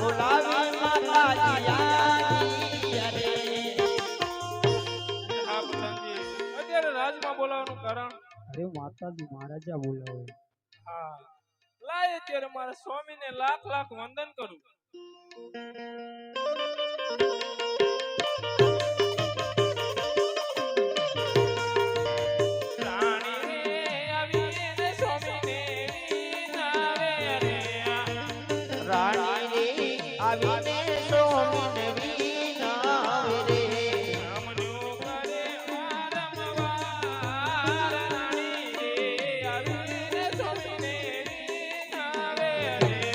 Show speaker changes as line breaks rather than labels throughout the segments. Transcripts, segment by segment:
બોલાવે
અત્યારે રાજમાં બોલાવાનું કારણ?
અરે માતાજી મહારાજા બોલાવે.
હા. લાય અત્યારે સ્વામીને લાખ લાખ વંદન કરું. આવી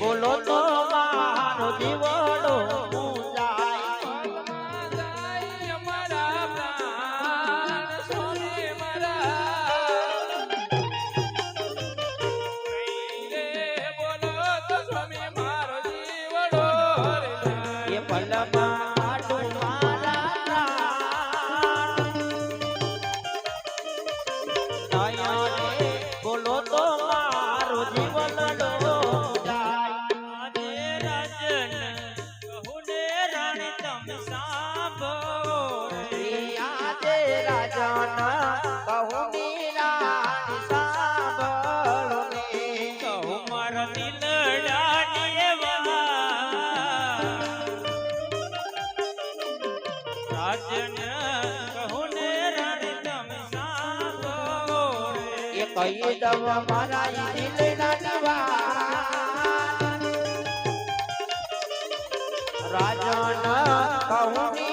બોલો તો મારો
દીવાળો
પલમાં ડુમા કહી દઉં મારા
દિલના જવા રાજન કહું